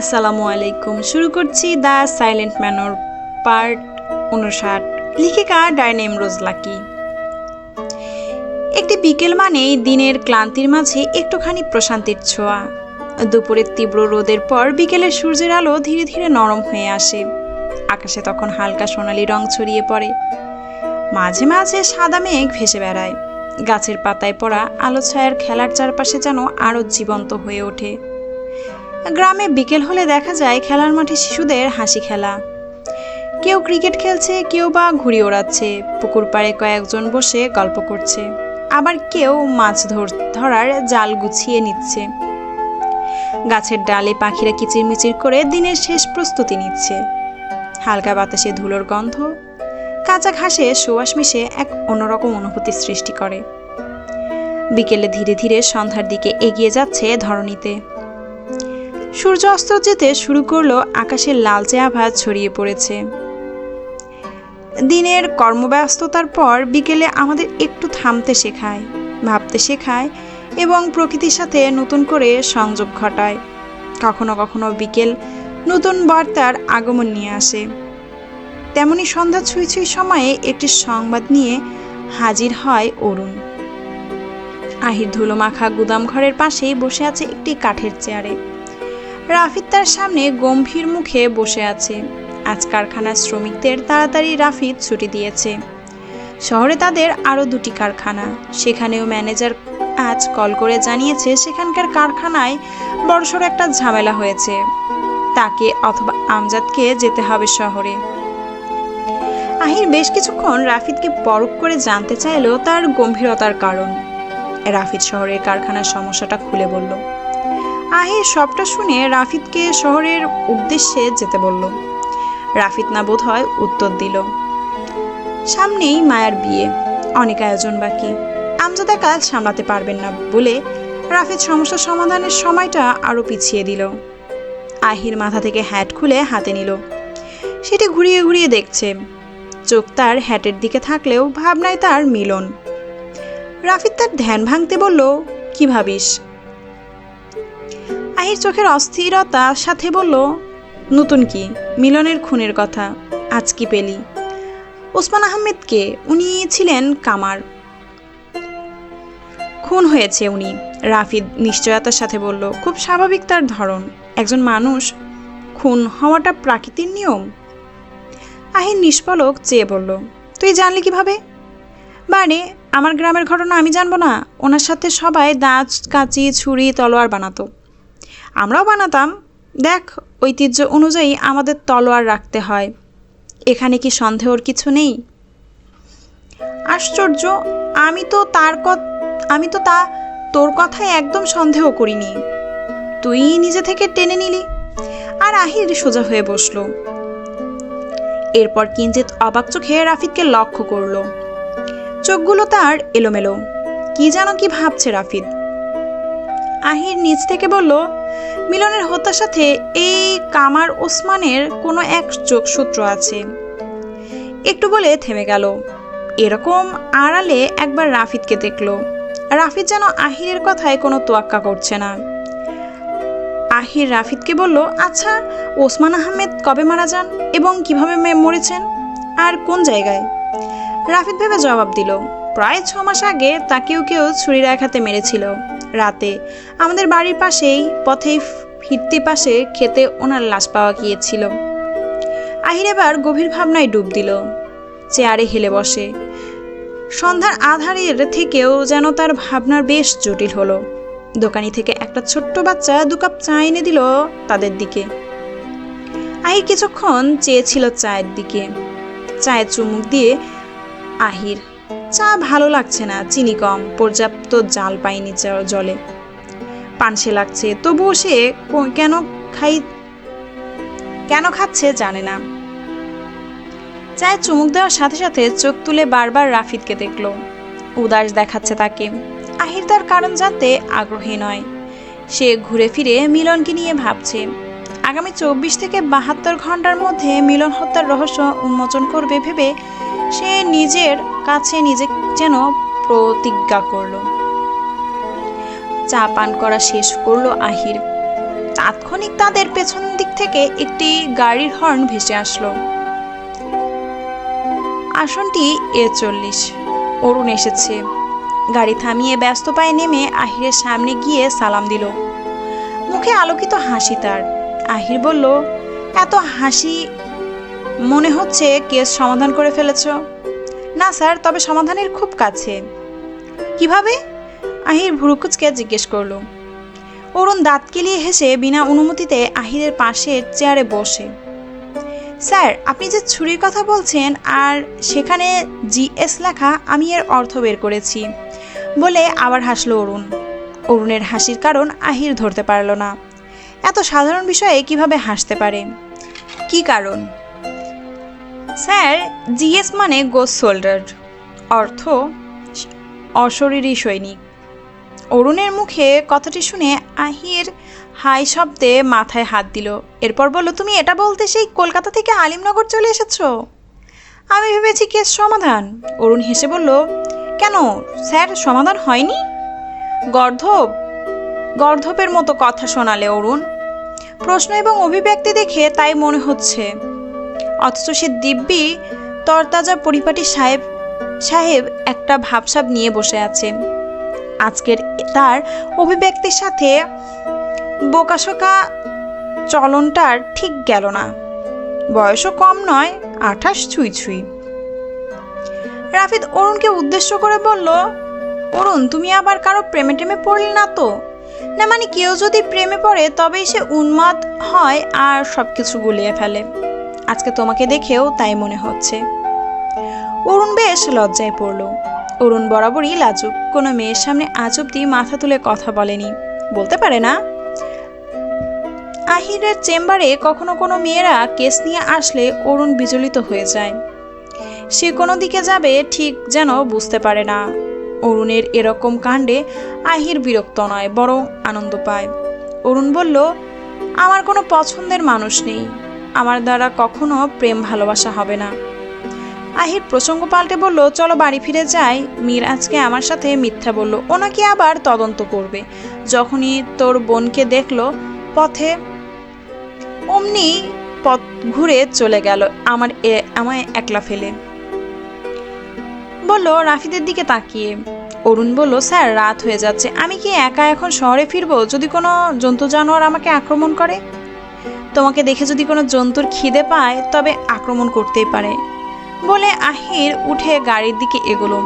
আসসালামু আলাইকুম। শুরু করছি দ্য সাইলেন্ট ম্যানর পার্ট উনষাট। লেখিকা ডায়নেম রোজ লাকি। একটি বিকেল মানেই দিনের ক্লান্তির মাঝে একটুখানি প্রশান্তির ছোঁয়া। দুপুরের তীব্র রোদের পর বিকেলের সূর্যের আলো ধীরে ধীরে নরম হয়ে আসে। আকাশে তখন হালকা সোনালি রং ছড়িয়ে পড়ে। মাঝে মাঝে সাদা মেঘ ভেসে বেড়ায়। গাছের পাতায় পড়া আলো ছায়ার খেলার চারপাশে যেন আরও জীবন্ত হয়ে ওঠে। গ্রামে বিকেল হলে দেখা যায় খেলার মাঠে শিশুদের হাসি খেলা। কেউ ক্রিকেট খেলছে, কেউ বা ঘুড়ি ওড়াচ্ছে, পুকুর পাড়ে কয়েকজন বসে গল্প করছে। আবার কেউ মাছ ধর, ধরার জাল গুছিয়ে নিচ্ছে। গাছের ডালে পাখিরা কিচিরমিচির করে দিনের শেষ প্রস্তুতি নিচ্ছে। হালকা বাতাসে ধুলোর গন্ধ, কাঁচা ঘাসে সুবাস মিশে এক অন্যরকম অনুভূতি সৃষ্টি করে। বিকেলে ধীরে ধীরে সন্ধ্যার দিকে এগিয়ে যাচ্ছে ধরণীতে। সূর্য অস্ত যেতে শুরু করল আকাশের লালচে আভাত ছড়িয়ে পড়েছে। দিনের কর্মব্যস্ততার পর বিকেলে আমাদের একটু থামতে শেখায়, ভাবতে শেখায় এবং প্রকৃতির সাথে নতুন করে সংযোগ ঘটায়। কখনো কখনো বিকেল নতুন বার্তার আগমন নিয়ে আসে। তেমনি সন্ধ্যা ছুঁই ছুঁই সময়ে একটি সংবাদ নিয়ে হাজির হয় অরুণ। আহির ধুলো মাখা গুদাম ঘরের পাশেই বসে আছে একটি কাঠের চেয়ারে। রাফিদ তার সামনে গম্ভীর মুখে বসে আছে। আজ কারখানার শ্রমিকদের তাড়াতাড়ি রাফিদ ছুটি দিয়েছে। শহরে তাদের আরও দুটি কারখানা। সেখানেও ম্যানেজার আজ কল করে জানিয়েছে সেখানকার কারখানায় বড়সড় একটা ঝামেলা হয়েছে। তাকে অথবা আমজাদকে যেতে হবে শহরে। আহির বেশ কিছুক্ষণ রাফিদকে পরখ করে জানতে চাইলেও তার গম্ভীরতার কারণ। রাফিদ শহরের কারখানার সমস্যাটা খুলে বলল আহির সবটা শুনে রাফিদকে শহরের উদ্দেশ্যে যেতে বলল। রাফিদ না বোধ হয় উত্তর দিল। সামনেই মায়ার বিয়ে, অনেক আয়োজন বাকি। আমজাদা কাজ সামলাতে পারবেন না বলে রাফিদ সমস্যা সমাধানের সময়টা আরও পিছিয়ে দিল। আহির মাথা থেকে হ্যাট খুলে হাতে নিল। সেটি ঘুরিয়ে ঘুরিয়ে দেখছে। চোখ তার হ্যাটের দিকে থাকলেও ভাবনায় তার মিলন। রাফিদ তার ধ্যান ভাঙতে বলল, কি ভাবিস? আহির চোখের অস্থিরতার সাথে বলল, নতুন কি? মিলনের খুনের কথা। আজ কি পেলি? ওসমান আহমেদকে উনি ছিলেন কামার। খুন হয়েছে উনি। রাফিদ নিশ্চয়তার সাথে বলল, খুব স্বাভাবিক তার ধরন। একজন মানুষ খুন হওয়াটা প্রাকৃতিক নিয়ম? আহির নিষ্পলক চেয়ে বলল, তুই জানলি কীভাবে? বারে, আমার গ্রামের ঘটনা আমি জানব না। ওনার সাথে সবাই দাঁত, কাঁচি, ছুরি, তলোয়ার বানাতো। আমরাও বানাতাম। দেখ, ঐতিহ্য অনুযায়ী আমাদের তলোয়ার রাখতে হয়। এখানে কি সন্দেহর কিছু নেই? আশ্চর্য, আমি তো তার আমি তো তা তোর কথায় একদম সন্দেহ করিনি। তুই নিজে থেকে টেনে নিলি। আর আহির সোজা হয়ে বসল। এরপর কিঞ্চিত অবাক চোখে রাফিদকে লক্ষ্য করল। চোখগুলো তার এলোমেলো। কি যেন কি ভাবছে রাফিদ। আহির নিজ থেকে বলল মিলনের হত্যার সাথে এই কামার ওসমানের কোনো এক যোগসূত্র আছে। একটু বলে থেমে গেল। এরকম আড়ালে একবার রাফিদকে দেখল। রাফিদ যেন আহিরের কথায় কোনো তোয়াক্কা করছে না। আহির রাফিদকে বলল আচ্ছা ওসমান আহমেদ কবে মারা যান এবং কীভাবে মরেছেন? আর কোন জায়গায়? রাফিদ ভেবে জবাব দিল, প্রায় ছ মাস আগে তাকেও কেউ ছুরির আঘাতে মেরেছিল। রাতে। আমাদের বাড়ির পাশেই পথেই ফিরতে পাশে খেতে ওনার লাশ পাওয়া গিয়েছিল। আহির এবার গভীর ভাবনায় ডুব দিল। চেয়ারে হেলে বসে। সন্ধ্যার আধারের থেকেও যেন তার ভাবনার বেশ জটিল হলো। দোকানি থেকে একটা ছোট্ট বাচ্চা দু কাপ চা এনে দিল তাদের দিকে। আহির কিছুক্ষণ চেয়েছিল চায়ের দিকে। চায়ে চুমুক দিয়ে, আহির চা ভালো লাগছে না, চিনি কম, পর্যাপ্ত জাল পায়নি জ- জলে। পানসে লাগছে, তবুও সে কেন খাই, কেন খাচ্ছে জানে না। চায়ে চুমুক দেওয়ার সাথে সাথে চোখ তুলে বারবার রাফিদকে দেখল। উদাস দেখাচ্ছে তাকে। আহির তার কারণ জানতে আগ্রহী নয়। সে ঘুরে ফিরে মিলনকে নিয়ে ভাবছে। আগামী চব্বিশ থেকে বাহাত্তর ঘণ্টার মধ্যে মিলন হত্যার রহস্য উন্মোচন করবে ভেবে সে নিজের কাছে নিজে যেন প্রতিজ্ঞা করল। চা পান করা শেষ করল আহির। তাৎক্ষণিক তাদের পেছন দিক থেকে একটি গাড়ির হর্ন ভেসে আসলো। আসনটি এ চল্লিশ। অরুণ এসেছে। গাড়ি থামিয়ে ব্যস্ত পায়ে নেমে আহিরের সামনে গিয়ে সালাম দিল। মুখে আলোকিত হাসি তার। আহির বলল, এত হাসি মনে হচ্ছে কেস সমাধান করে ফেলেছ। না স্যার, তবে সমাধানের খুব কাছে। কীভাবে? আহির ভুরুকুচকে জিজ্ঞেস করল। অরুণ দাঁত কেলিয়ে হেসে বিনা অনুমতিতে আহিরের পাশের চেয়ারে বসে। স্যার, আপনি যে ছুরির কথা বলছেন আর সেখানে জিএস লেখা, আমি এর অর্থ বের করেছি বলে আবার হাসলো অরুণ। অরুণের হাসির কারণ আহির ধরতে পারল না। এত সাধারণ বিষয়ে কীভাবে হাসতে পারে? কি কারণ? স্যার, জিএস মানে গোস সোল্ডার অর্থ অশরীরী সৈনিক। অরুণের মুখে কথাটি শুনে আহির হাই শব্দে মাথায় হাত দিল। এরপর বলল, তুমি এটা বলতে সেই কলকাতা থেকে আলিমনগর চলে এসেছ? আমি ভেবেছি কেস সমাধান? অরুণ হেসে বলল, কেন স্যার, সমাধান হয়নি? গর্ধব গর্ধপের মতো কথা শোনালে অরুণ। প্রশ্ন এবং অভিব্যক্তি দেখে তাই মনে হচ্ছে। অথচ সে দিব্যি তরতাজা পরিপাটি সাহেব সাহেব একটা ভাবসাব নিয়ে বসে আছে। আজকের তার অভিব্যক্তির সাথে বোকাশোকা চলনটার ঠিক গেল না। বয়সও কম নয়, আঠাশ ছুঁই ছুঁই। রাফিদ অরুণকে উদ্দেশ্য করে বলল, অরুণ, তুমি আবার কারও প্রেমে টেমে পড়লে না তো? না মানে কেউ যদি প্রেমে পড়ে, তবেই সে উন্মাদ হয় আর সব কিছু গুলিয়ে ফেলে। আজকে তোমাকে দেখেও তাই মনে হচ্ছে। অরুণ বেশ লজ্জায় পড়ল। অরুণ বরাবরই লাজুক। কোনো মেয়ের সামনে আজ অব্দি মাথা তুলে কথা বলেনি। বলতে পারে না। আহিরের চেম্বারে কখনো কোনো মেয়েরা কেস নিয়ে আসলে অরুণ বিচলিত হয়ে যায়। সে কোনো দিকে যাবে ঠিক যেন বুঝতে পারে না। অরুণের এরকম কাণ্ডে আহির বিরক্ত নয়, বরং আনন্দ পায়। অরুণ বলল, আমার কোনো পছন্দের মানুষ নেই। আমার দ্বারা কখনো প্রেম ভালোবাসা হবে না। আহির প্রসঙ্গ পাল্টে বলল, চলো বাড়ি ফিরে যাই। মীর আজকে আমার সাথে মিথ্যা বলল। ও নাকি আবার তদন্ত করবে। যখনই তোর বোনকে দেখল, পথে অমনি পথ ঘুরে চলে গেল, আমার আমায় একলা ফেলে। বলল, রাফিদের দিকে তাকিয়ে। অরুণ বলল, স্যার, রাত হয়ে যাচ্ছে। আমি কি একা এখন শহরে ফিরবো? যদি কোনো জন্তু জানোয়ার আমাকে আক্রমণ করে? তোমাকে দেখে যদি কোনো জন্তুর খিদে পায়, তবে আক্রমণ করতেই পারে। বলে আহির উঠে গাড়ির দিকে এগোলো।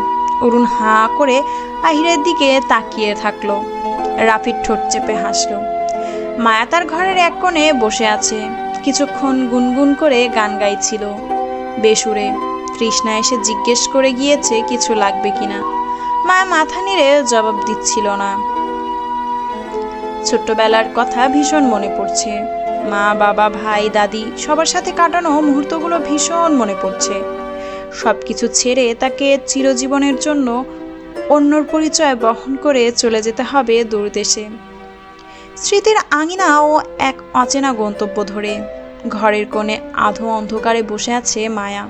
অরুণ হাঁ করে আহিরের দিকে তাকিয়ে থাকল। রাফির ঠোঁট চেপে হাসলো। মায়া তার ঘরের এক কোণে বসে আছে। কিছুক্ষণ গুনগুন করে গান গাইছিল। বেসুরে তৃষ্ণা এসে জিজ্ঞেস করে গিয়েছে কিছু লাগবে কিনা। মায়া মাথা নেড়ে জবাব দিচ্ছিল না। ছোট্টবেলার কথা ভীষণ মনে পড়ছে। মা, বাবা, ভাই, দাদি সবার সাথে কাটানো মুহূর্তগুলো ভীষণ মনে পড়ছে। সব কিছু ছেড়ে তাকে চিরজীবনের জন্য অন্যর পরিচয় বহন করে চলে যেতে হবে দূরদেশে স্মৃতির আঙিনা ও এক অচেনা গন্তব্য ধরে। ঘরের কোণে আধো অন্ধকারে বসে আছে মায়া।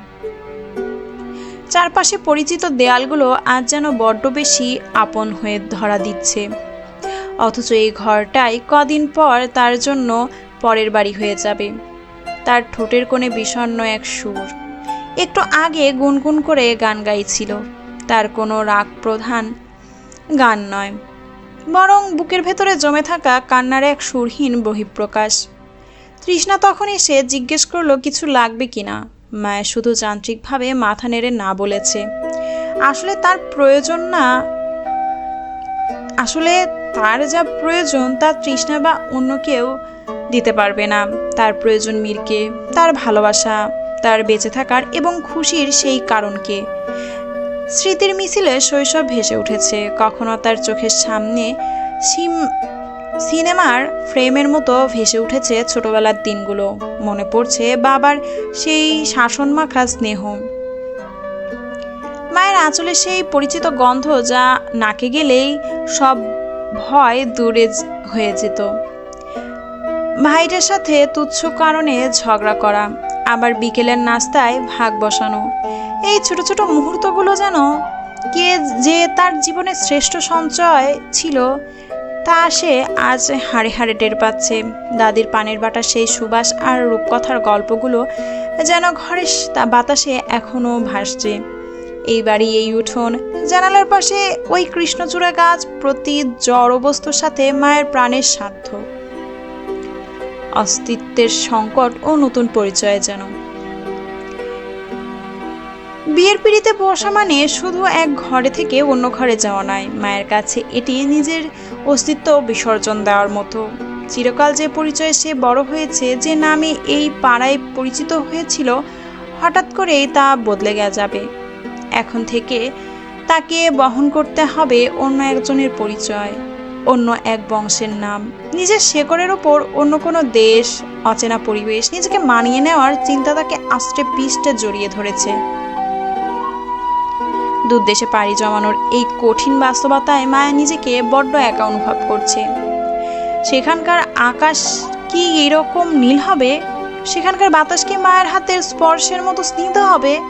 চারপাশে পরিচিত দেয়ালগুলো আজ যেন বড্ড বেশি আপন হয়ে ধরা দিচ্ছে। অথচ এই ঘরটাই কদিন পর তার জন্য পরের বাড়ি হয়ে যাবে। তার ঠোঁটের কোণে বিষণ্ণ এক সুর। একটু আগে গুনগুন করে গান গাইছিল। তার কোনো রাগ প্রধান গান নয়। বরং বুকের ভেতরে জমে থাকা কান্নার এক সুরহীন বহিঃপ্রকাশ। তৃষ্ণা তখন এসে জিজ্ঞেস করল, কিছু লাগবে কিনা মায়ের শুধু যান্ত্রিকভাবে মাথা নেড়ে না বলেছে, আসলে তার প্রয়োজন না, আসলে তার যা প্রয়োজন তা তৃষ্ণা বা অন্য কেউ দিতে পারবে না। তার প্রয়োজন মীরকে, তার ভালোবাসা, তার বেঁচে থাকার এবং খুশির সেই কারণকে। স্মৃতির মিছিলে শৈশব ভেসে উঠেছে। কখনো তার চোখের সামনে সিম, সিনেমার ফ্রেমের মতো ভেসে উঠেছে ছোটবেলার দিনগুলো। মনে পড়ছে বাবার সেই শাসন মাখা স্নেহ। মায়ের আঁচলে সেই পরিচিত গন্ধ যা নাকে গেলেই সব ভয় দূরে হয়ে যেত। ভাইটার সাথে তুচ্ছ কারণে ঝগড়া করা, আবার বিকেলের নাস্তায় ভাগ বসানো। এই ছোট ছোট মুহূর্তগুলো যেন কে যে তার জীবনের শ্রেষ্ঠ সঞ্চয় ছিল, তা সে আজ হাড়ে হাড়ে টের পাচ্ছে। দাদির পানের বাটা সেই সুবাস আর রূপকথার গল্পগুলো যেন ঘরের তা বাতাসে এখনও ভাসছে। এই বাড়ি, এই উঠোন, জানালার পাশে ওই কৃষ্ণচূড়া গাছ প্রতি জড় বস্তুর সাথে মায়ের প্রাণের সাধ্য। অস্তিত্বের সংকট ও নতুন পরিচয় যেন। বিয়ের পিড়িতে বসা মানে শুধু এক ঘরে থেকে অন্য ঘরে যাওয়া নয়, মায়ের কাছে এটি নিজের অস্তিত্ব বিসর্জন দেওয়ার মতো। চিরকাল যে পরিচয় সে বড় হয়েছে, যে নামে এই পাড়ায় পরিচিত হয়েছিল, হঠাৎ করেই তা বদলে যাবে। এখন থেকে তাকে বহন করতে হবে অন্য একজনের পরিচয়। অন্য এক বংশের নাম। নিজের শেকড়ের ওপর অন্য কোনো দেশ, অচেনা পরিবেশ, নিজেকে মানিয়ে নেওয়ার চিন্তা তাকে আষ্টে পিষ্টে জড়িয়ে ধরেছে। দেশে পাড়ি জমানোর এই কঠিন বাস্তবতায় মায়া নিজেকে বড্ড একা অনুভব করছে। সেখানকার আকাশ কি এরকম নীল হবে? সেখানকার বাতাস কি মায়ের হাতের স্পর্শের মতো স্নিগ্ধ হবে?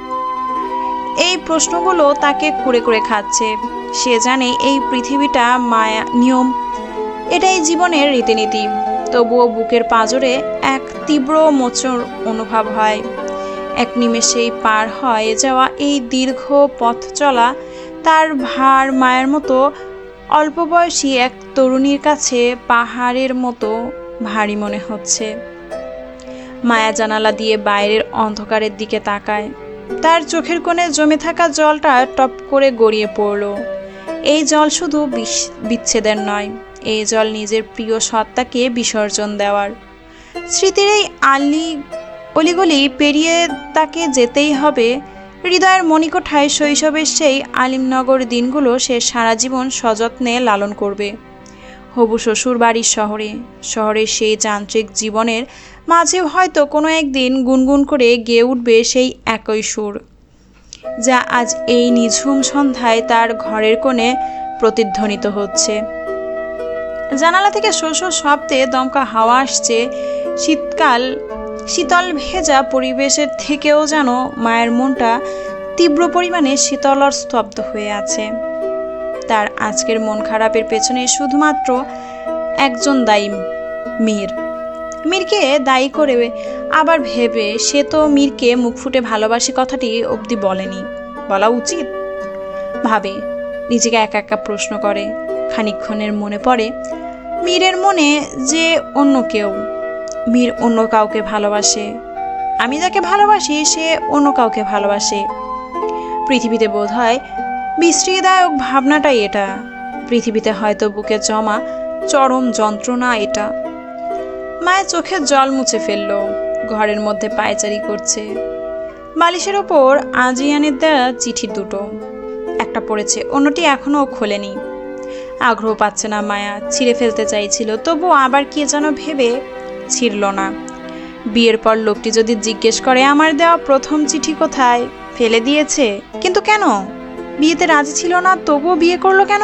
এই প্রশ্নগুলো তাকে কুড়ে কুড়ে খাচ্ছে। সে জানে এই পৃথিবীটা মায়া, নিয়ম, এটাই জীবনের রীতিনীতি। তবুও বুকের পাঁজরে এক তীব্র মোচর অনুভব হয়। এক নিমেষেই পার হয়ে যাওয়া এই দীর্ঘ পথ চলা তার ভার মায়ের মতো অল্প বয়সী এক তরুণীর কাছে পাহাড়ের মতো ভারী মনে হচ্ছে। মায়া জানালা দিয়ে বাইরের অন্ধকারের দিকে তাকায়। তার চোখের কোণে জমে থাকা জলটা টপ করে গড়িয়ে পড়ল। এই জল শুধু বিচ্ছেদের নয়, এই জল নিজের প্রিয় সত্তাকে বিসর্জন দেওয়ার। স্মৃতির এই আলি অলিগলি পেরিয়ে তাকে যেতেই হবে, হৃদয়ের মণিকোঠায় শৈশবের সেই আলিমনগর দিনগুলো সে সারা জীবন সযত্নে লালন করবে। হবু শ্বশুর বাড়ির শহরে, শহরের সেই যান্ত্রিক জীবনের মাঝেও হয়তো কোনো একদিন গুনগুন করে গেয়ে উঠবে সেই একই সুর, যা আজ এই নিঝুম সন্ধ্যায় তার ঘরের কোণে প্রতিধ্বনিত হচ্ছে। জানালা থেকে শোষ শব্দে দমকা হাওয়া আসছে। শীতকাল, শীতল ভেজা পরিবেশের থেকেও যেন মায়ের মনটা তীব্র পরিমাণে শীতলর স্তব্ধ হয়ে আছে। তার আজকের মন খারাপের পেছনে শুধুমাত্র একজন দায়ী মীর। মীরকে দায়ী করে আবার ভেবে সে তো মীরকে মুখ ফুটে ভালোবাসি কথাটি অবধি বলেনি। বলা উচিত? ভাবে, নিজেকে একা একা প্রশ্ন করে। খানিকক্ষণের মনে পড়ে, মীরের মনে যে অন্য কেউ। মীর অন্য কাউকে ভালোবাসে। আমি যাকে ভালোবাসি, সে অন্য কাউকে ভালোবাসে। পৃথিবীতে বোধ হয় বিশ্রীদায়ক ভাবনাটাই এটা। পৃথিবীতে হয়তো বুকে জমা চরম যন্ত্রণা এটা। মায়ের চোখে জল মুছে ফেলল, ঘরের মধ্যে পায়চারি করছে। বালিশের ওপর আজিয়ানের দেওয়া চিঠি দুটো, একটা পড়েছে, অন্যটি এখনও খোলেনি। আগ্রহ পাচ্ছে না মায়া, ছিঁড়ে ফেলতে চাইছিল, তবু আবার কে যেন ভেবে ছিঁড়ল না। বিয়ের পর লোকটি যদি জিজ্ঞেস করে, আমার দেওয়া প্রথম চিঠি কোথায়? ফেলে দিয়েছে? কিন্তু কেন? বিয়েতে রাজি ছিল না, তবুও বিয়ে করল কেন?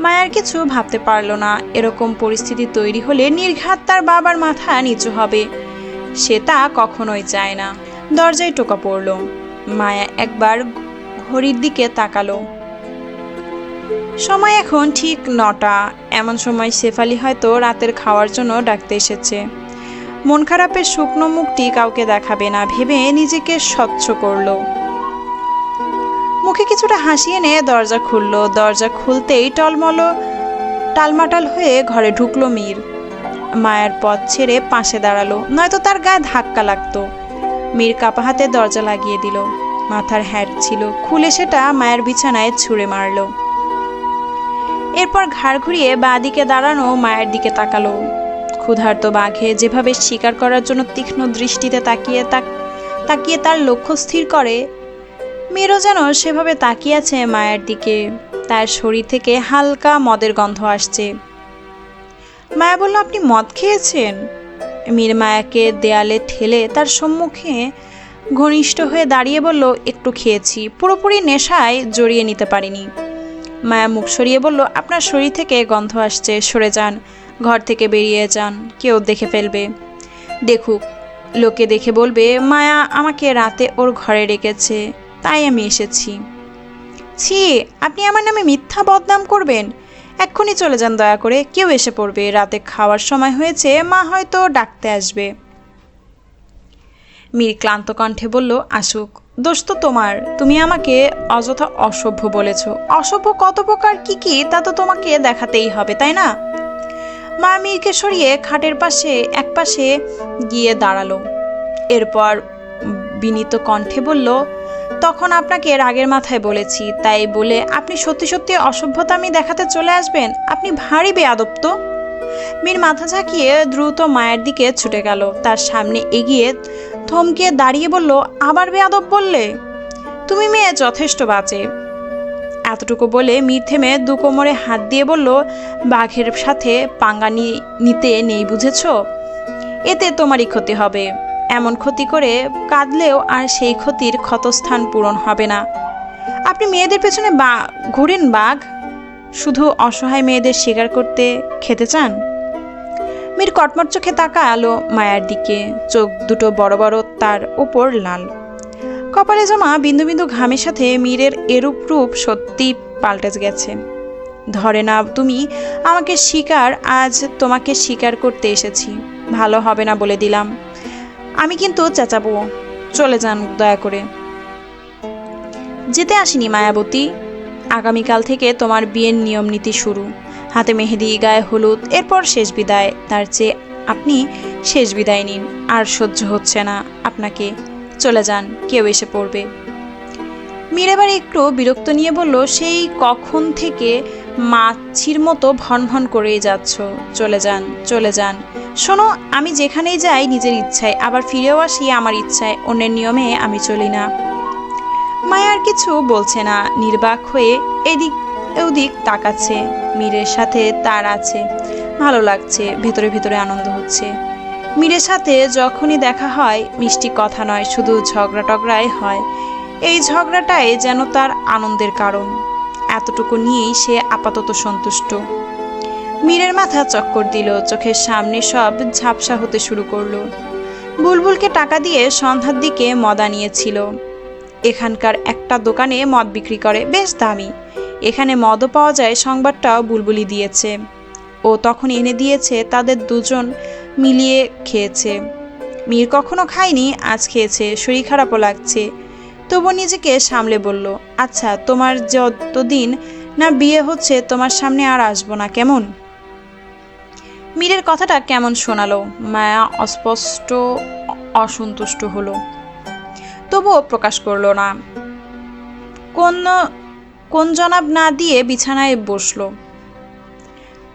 মায়ার কিছু ভাবতে পারল না। এরকম পরিস্থিতি তৈরি হলে নির্ঘাত তার বাবার মাথা নিচু হবে। সে তা কখনোই চায় না। দরজায় টোকা পড়ল। মায়া একবার ঘড়ির দিকে তাকালো। সময় এখন ঠিক নটা। এমন সময় শেফালি হয়তো রাতের খাওয়ার জন্য ডাকতে এসেছে। মন খারাপের শুকনো মুখটি কাউকে দেখাবে না। ভেবে নিজেকে স্বচ্ছ করল। মুখে কিছুটা হাসি এনে দরজা খুলল। দরজা খুলতেই টলমল, টালমাটাল হয়ে ঘরে ঢুকলো মীর। মায়ের পথ ছেড়ে পাশে দাঁড়াল, নয়তো তার গায়ে ধাক্কা লাগতো। মীর কাপা হাতে দরজা লাগিয়ে দিল। মাথার হ্যাট ছিল, খুলে সেটা মায়ের বিছানায় ছুঁড়ে মারলো। এরপর ঘাড় ঘুরিয়ে বাঁ দিকে দাঁড়ানো মায়ের দিকে তাকালো। ক্ষুধার্ত বাঘে যেভাবে শিকার করার জন্য তীক্ষ্ণ দৃষ্টিতে তাকিয়ে তাকিয়ে তার লক্ষ্য স্থির করে মেয়েরও যেন সেভাবে তাকিয়ে আছে মায়ের দিকে। তার শরীর থেকে হালকা মদের গন্ধ আসছে। মায়া বলল, আপনি মদ খেয়েছেন? মীর মায়াকে দেয়ালে ঠেলে তার সম্মুখে ঘনিষ্ঠ হয়ে দাঁড়িয়ে বলল, একটু খেয়েছি। পুরোপুরি নেশায় জড়িয়ে নিতে পারিনি। মায়া মুখ সরিয়ে বলল, আপনার শরীর থেকে গন্ধ আসছে, সরে যান। ঘর থেকে বেরিয়ে যান, কেউ দেখে ফেলবে। দেখুক, লোকে দেখে বলবে, মায়া আমাকে রাতে ওর ঘরে রেখেছে তাই আমি এসেছি। ছি, আপনি আমার নামে মিথ্যা বদনাম করবেন? এক্ষুনি চলে যান দয়া করে, কেউ এসে পড়বে। রাতে খাওয়ার সময় হয়েছে, মা হয়তো ডাকতে আসবে। মীর ক্লান্ত কণ্ঠে বলল, আসুক, দোষ তো তোমার। তুমি আমাকে অযথা অসভ্য বলেছ। অসভ্য কত প্রকার, কি কি, তা তো তোমাকে দেখাতেই হবে, তাই না? মা মীরকে সরিয়ে খাটের পাশে, এক পাশে গিয়ে দাঁড়াল। এরপর বিনীত কণ্ঠে বলল তখন আপনাকে রাগের মাথায় বলেছি। তাই বলে আপনি সত্যি সত্যি অসভ্যতা আমি দেখাতে চলে আসবেন? আপনি ভারী বেয়াদব তো। মীর মাথা ঝাঁকিয়ে দ্রুত মায়ের দিকে ছুটে গেল। তার সামনে এগিয়ে থমকে দাঁড়িয়ে বলল, আবার বেয়াদব বললে? তুমি মেয়ে যথেষ্ট বাঁচে এতটুকু বলে মীর থেমে দু কোমরে হাত দিয়ে বলল, বাঘের সাথে পাঙ্গা নিতে নেই বুঝেছ? এতে তোমারই ক্ষতি হবে। এমন ক্ষতি করে কাঁদলেও আর সেই ক্ষতির ক্ষতস্থান পূরণ হবে না। আপনি মেয়েদের পেছনে বা, ঘুরেন বাঘ। শুধু অসহায় মেয়েদের শিকার করতে খেতে চান? মীর কটমট চোখে তাকা আলো মায়ার দিকে। চোখ দুটো বড় বড়, তার উপর লাল। কপালে জমা বিন্দু বিন্দু ঘামের সাথে মীরের এরূপ রূপ সত্যি পাল্টে গেছে। ধরে না তুমি, আমাকে শিকার, আজ তোমাকে শিকার করতে এসেছি। ভালো হবে না বলে দিলাম। আমি কিন্তু চেঁচাবো। চলে যান, দয়া করে। যেতে আসিনি, মায়াবতী। আগামীকাল থেকে তোমার বিয়ের নিয়ম নীতি শুরু। হাতে মেহেদি, গায়ে হলুদ, এরপর শেষ বিদায়। তার চেয়ে আপনি শেষ বিদায় নিন, আর সহ্য হচ্ছে না আপনাকে। চলে যান, কেউ এসে পড়বে। মীর এবার একটু বিরক্ত নিয়ে বলল, সেই কখন থেকে মাছির মতো ভন ভন করেই যাচ্ছ? চলে যান চলে যান। শোনো, আমি যেখানেই যাই নিজের ইচ্ছায়, আবার ফিরেও আসি আমার ইচ্ছায়, অন্যের নিয়মে আমি চলি না। মায়া আর কিছু বলছে না, নির্বাক হয়ে এদিক ওদিক তাকাচ্ছে, মীরের সাথে তার আছে, ভালো লাগছে, ভেতরে ভেতরে আনন্দ হচ্ছে। মীরের সাথে যখনই দেখা হয়, মিষ্টি কথা নয়, শুধু ঝগড়া টগড়াই হয়। এই ঝগড়াটাই যেন তার আনন্দের কারণ। এতটুকু নিয়েই সে আপাতত সন্তুষ্ট। মীরের মাথা চক্কর দিল, চোখের সামনে সব ঝাপসা হতে শুরু করল। বুলবুলকে টাকা দিয়ে সন্ধ্যার দিকে মদা নিয়েছিল এখানকার একটা দোকানে মদ বিক্রি করে, বেশ দামি। এখানে মদও পাওয়া যায়, সংবাদটাও বুলবুলি দিয়েছে। ও তখন এনে দিয়েছে, তাদের দুজন মিলিয়ে খেয়েছে। মীর কখনো খায়নি, আজ খেয়েছে, শরীর খারাপও লাগছে। তবু নিজেকে সামলে বলল আচ্ছা তোমার যতদিন না বিয়ে হচ্ছে, তোমার সামনে আর আসব না, কেমন? মীরের কথাটা কেমন শোনালো? মায়া অস্পষ্ট, অসন্তুষ্ট হলো। তবুও প্রকাশ করল না। কোন কোন জনাব না দিয়ে বিছানায় বসল।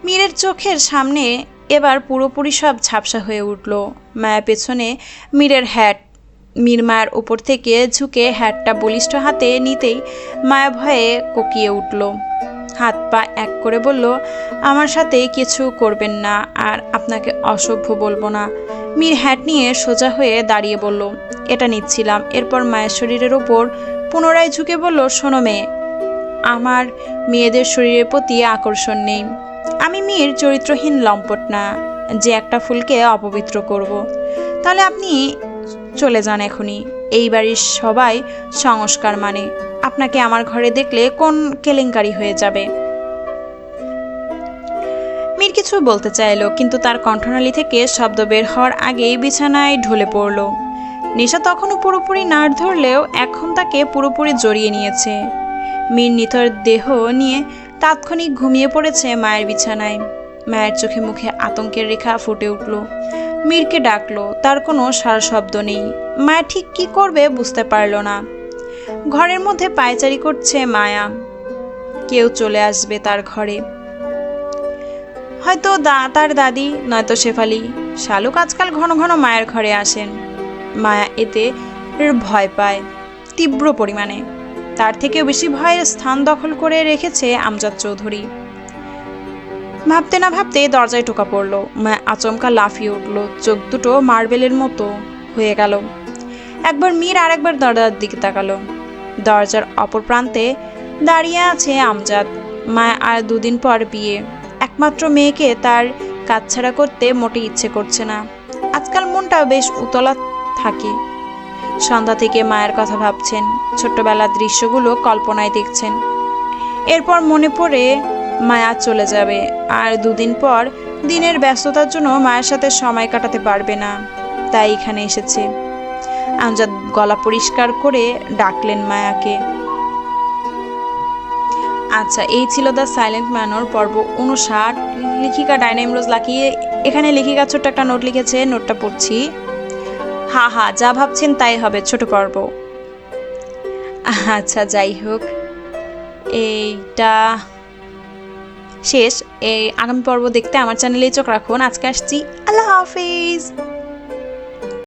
মীরের চোখের সামনে এবার পুরোপুরি সব ঝাপসা হয়ে উঠল। মায়া পেছনে মীরের হ্যাট মীর মায়ের ওপর থেকে ঝুঁকে হ্যাটটা বলিষ্ঠ হাতে নিতেই মায়া ভয়ে কোকিয়ে উঠল। হাত পা এক করে বলল, আমার সাথে কিছু করবেন না, আর আপনাকে অসভ্য বলব না। মীর হ্যাট নিয়ে সোজা হয়ে দাঁড়িয়ে বলল, এটা নিচ্ছিলাম। এরপর মায়ের শরীরের ওপর পুনরায় ঝুঁকে বলল, শোনো মেয়ে, আমার মেয়েদের শরীরের প্রতি আকর্ষণ নেই। আমি মীর চরিত্রহীন লম্পট না, যে একটা ফুলকে অপবিত্র করব। তাহলে আপনি চলে যান এখনই। এই বাড়ির সবাই সংস্কার মানে। আপনাকে আমার ঘরে দেখলে কোন কেলেঙ্কারি হয়ে যাবে। মীর কিছু বলতে চাইলো, কিন্তু তার কণ্ঠনালী থেকে শব্দ বের হওয়ার আগেই বিছানায় ঢলে পড়ল। নেশা তখনও পুরোপুরি নাড় ধরলেও এখন তাকে পুরোপুরি জড়িয়ে নিয়েছে। মীর নিথর দেহ নিয়ে তাৎক্ষণিক ঘুমিয়ে পড়েছে মায়ের বিছানায়। মায়ের চোখে মুখে আতঙ্কের রেখা ফুটে উঠল। মীরকে ডাকলো, তার কোনো সারা শব্দ নেই। মা ঠিক কি করবে বুঝতে পারল না। ঘরের মধ্যে পায়চারি করছে মায়া। কেউ চলে আসবে তার ঘরে। হয়তো দা, তার দাদি, নয়তো শেফালি। শালুক আজকাল ঘন ঘন মায়ের ঘরে আসেন। মায়া এতে ভয় পায়, তীব্র পরিমাণে। তার থেকেও বেশি ভয়ের স্থান দখল করে রেখেছে আমজাদ চৌধুরী। ভাবতে না ভাবতে দরজায় টোকা পড়ল। মা আচমকা লাফিয়ে উঠল। চোখ দুটো মার্বেলের মতো হয়ে গেল। একবার মীর আর একবার দরজার দিকে তাকালো। দরজার অপর প্রান্তে দাঁড়িয়ে আছে আমজাদ। মা আর দুদিন পর বিয়ে। একমাত্র মেয়েকে তার কাছছাড়া করতে মোটে ইচ্ছে করছে না। আজকাল মনটা বেশ উতলা থাকে। সন্ধ্যা থেকে মায়ের কথা ভাবছেন। ছোট্টবেলার দৃশ্যগুলো কল্পনায় দেখছেন। এরপর মনে পড়ে মায়া চলে যাবে। আর দুদিন পর দিনের ব্যস্ততার জন্য মায়ের সাথে সময় কাটাতে পারবে না। তাই এখানে এসেছে। আমজাদ গলা পরিষ্কার করে ডাকলেন মায়াকে। আচ্ছা এই ছিল দ্য সাইলেন্ট ম্যানর পর্ব উনষাট লেখিকা ডাইনাইমরোজ লাকিয়ে, এখানে লেখিকা ছোট্ট একটা নোট লিখেছে, নোটটা পড়ছি। হা হা, যা ভাবছেন তাই হবে, ছোট পর্ব। আচ্ছা যাই হোক। এইটা শেষ। এই আগামী পর্ব দেখতে আমার চ্যানেলে চোখ রাখুন। আজকে আসছি। আল্লাহ হাফিজ।